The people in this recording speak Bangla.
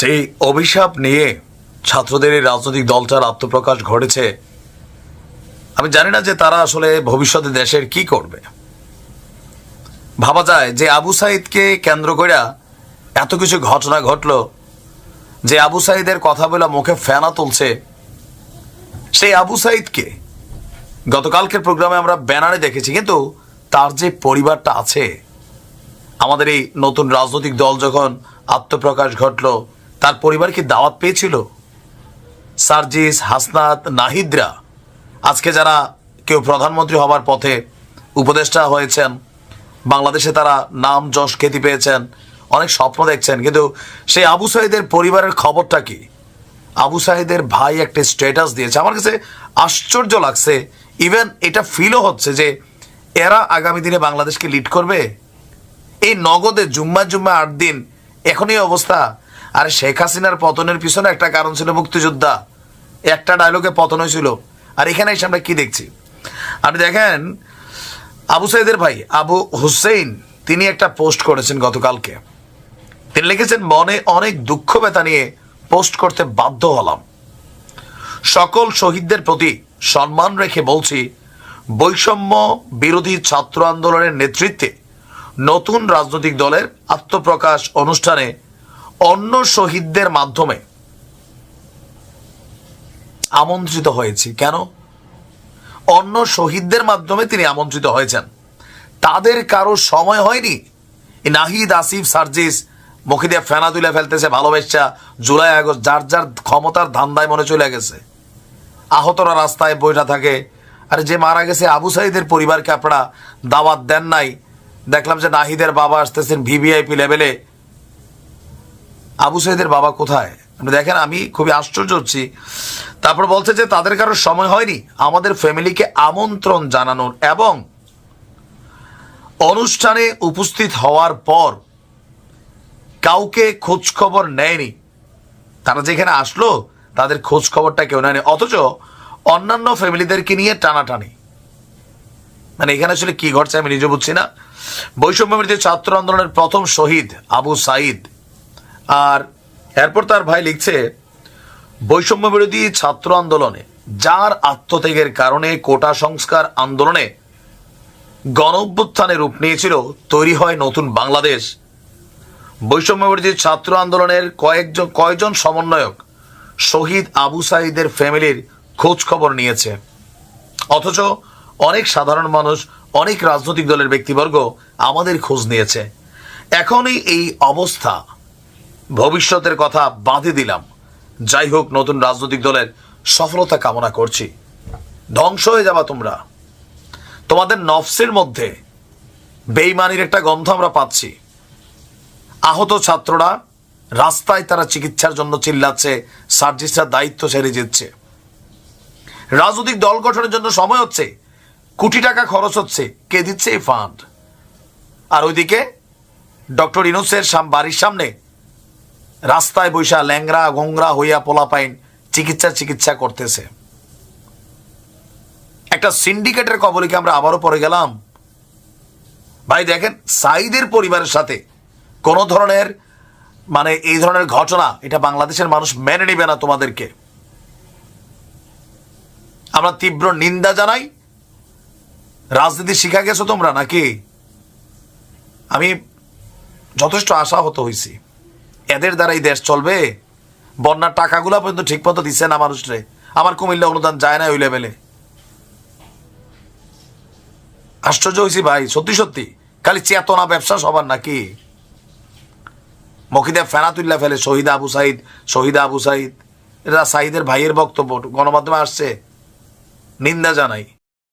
যে অভিশাপ নিয়ে ছাত্রদের এই রাজনৈতিক দলটার আত্মপ্রকাশ ঘটেছে, আমি জানি না যে তারা আসলে ভবিষ্যতে দেশের কি করবে। ভাবা যায় যে আবু সাইদকে কেন্দ্র করে এত কিছু ঘটনা ঘটলো যে আবু সাইদের কথা বলে মুখে ফেনা তুলছে। সেই আবু সাইদকে গতকালকের প্রোগ্রামে আমরা ব্যানারে দেখেছি, কিন্তু তার যে পরিবারটা আছে, আমাদের এই নতুন রাজনৈতিক দল যখন আত্মপ্রকাশ ঘটলো তার পরিবার কি দাওয়াত পেয়েছিল? সার্জিস, হাসনাত, নাহিদরা? আজকে যারা কেউ প্রধানমন্ত্রী হবার পথে উপদেষ্টা হয়েছেন, বাংলাদেশে তারা নাম যশ খ্যাতি পেয়েছেন, অনেক স্বপ্ন দেখছেন, কিন্তু সেই আবু সাইদের পরিবারের খবরটা কি? আবু সাইদের ভাই একটা স্ট্যাটাস দিয়েছে। আমার কাছে আশ্চর্য লাগছে ইভেন এটা ফিলও হচ্ছে যে এরা আগামী দিনে বাংলাদেশকে লিড করবে? এই নগদে জুম্মা জুম্মা আট দিন, এখনই অবস্থা। আর শেখ হাসিনার পতনের পিছনে একটা কারণ ছিল মুক্তিযোদ্ধা। একটা ডায়লগে পতন হয়েছিল। আর এখানে এসে আমরা কি দেখছি? আপনি দেখেন, আবু সাইদের ভাই, আবু হুসেইন, তিনি একটা পোস্ট করেছেন গতকালকে। তিনি লিখেছেন, মনে অনেক দুঃখ ব্যথা নিয়ে পোস্ট করতে বাধ্য হলাম। সকল শহীদদের প্রতি সম্মান রেখে বলছি, বৈষম্য বিরোধী ছাত্র আন্দোলনের নেতৃত্বে নতুন রাজনৈতিক দলের আত্মপ্রকাশ অনুষ্ঠানে অন্য শহীদদের মাধ্যমে আমন্ত্রিত হয়েছি। কেন? অন্য শহীদদের মাধ্যমে তিনি আমন্ত্রিত হয়েছেন। তাদের কারও সময় হয়নি। নাহিদ, আসিফ, সার্জিস মুখে দিয়ে ফেনা তুলে ফেলতেছে ভালোবেসা, জুলাই আগস্ট, যার যার ক্ষমতার ধান্দায় মনে চলে গেছে। আহতরা রাস্তায় বইটা থাকে, আর যে মারা গেছে আবু সাইদের পরিবারকে আপনারা দাওয়াত দেন নাই। দেখলাম যে নাহিদের বাবা আসতেছেন ভিভিআইপি লেভেলে আবু সাইদের বাবা কোথায়? দেখেন, আমি খুবই আশ্চর্য হচ্ছি। তারপর বলছে যে, তাদের কারও সময় হয়নি। আমাদের ফ্যামিলিকে আমন্ত্রণ জানানোর এবং অনুষ্ঠানে উপস্থিত হওয়ার পর কাউকে খোঁজ খবর নেয়নি। তারা যেখানে আসলো, তাদের খোঁজ খবরটা কেউ নেয়নি। অথচ অন্যান্য ফ্যামিলিদেরকে নিয়ে টানাটানি। মানে এখানে আসলে কি ঘটছে আমি নিজে বুঝছি না। বৈষম্য ছাত্র আন্দোলনের প্রথম শহীদ আবু সাইদ আর এরপর তার ভাই লিখছে বৈষম্য বিরোধী ছাত্র আন্দোলনে, যার আত্মত্যাগের কারণে কোটা সংস্কার আন্দোলনে গণ অভ্যুত্থানে রূপ নিয়েছিল, তৈরি হয় নতুন বাংলাদেশ। বৈষম্য বিরোধী ছাত্র আন্দোলনের কয়েকজন কয়জন সমন্বয়ক শহীদ আবু সাইদের ফ্যামিলির খোঁজ খবর নিয়েছে। অথচ অনেক সাধারণ মানুষ, অনেক রাজনৈতিক দলের ব্যক্তিবর্গ আমাদের খোঁজ নিয়েছে। এখনই এই অবস্থা ভবিষ্যতের কথা বাঁধে দিলাম। যাই হোক, নতুন রাজনৈতিক দলের সফলতা কামনা করছি। ধ্বংস হয়ে যাবা তোমরা। তোমাদের নফসের মধ্যে বেইমানির একটা গন্ধ আমরা পাচ্ছি। আহত ছাত্ররা রাস্তায় তারা চিকিৎসার জন্য চিল্লাচ্ছে, সার্জিসরা দায়িত্ব ছেড়ে দিচ্ছে রাজনৈতিক দল গঠনের জন্য সময় হচ্ছে, কোটি টাকা খরচ হচ্ছে, কে দিচ্ছে এই ফান্ড আর ওইদিকে ডক্টর ইনুসের বাড়ির সামনে রাস্তায় বৈশা ল্যাংরা গোংরা হইয়া পোলাপাইন চিকিৎসা চিকিৎসা করতেছে। একটা সিন্ডিকেটের কবলিকে আমরা আবারও পড়ে গেলাম। ভাই দেখেন সাইদের পরিবারের সাথে কোনো ধরনের মানে এই ধরনের ঘটনা এটা বাংলাদেশের মানুষ মেনে নেবে না তোমাদেরকে। আমরা তীব্র নিন্দা জানাই। রাজনীতি শিখা গেছো তোমরা নাকি? আমি যথেষ্ট আশাহত হয়েছি এদের দ্বারা এই দেশ চলবে? বন্যার টাকাগুলো পর্যন্ত ঠিক মতো দিচ্ছে না মানুষরে। আমার কুমিল্লা অনুদান যায় না ওই লেভেলে। আশ্চর্য হয়েছি ভাই, সত্যি সত্যি? খালি চেতনা ব্যবসা সবার নাকি? মকিদা ফেনা তুল্লা ফেলে, শহীদ আবু সাইদ, শহীদ আবু সাইদ। এটা সাইদের ভাইয়ের বক্তব্য, গণমাধ্যমে আসছে। নিন্দা জানাই।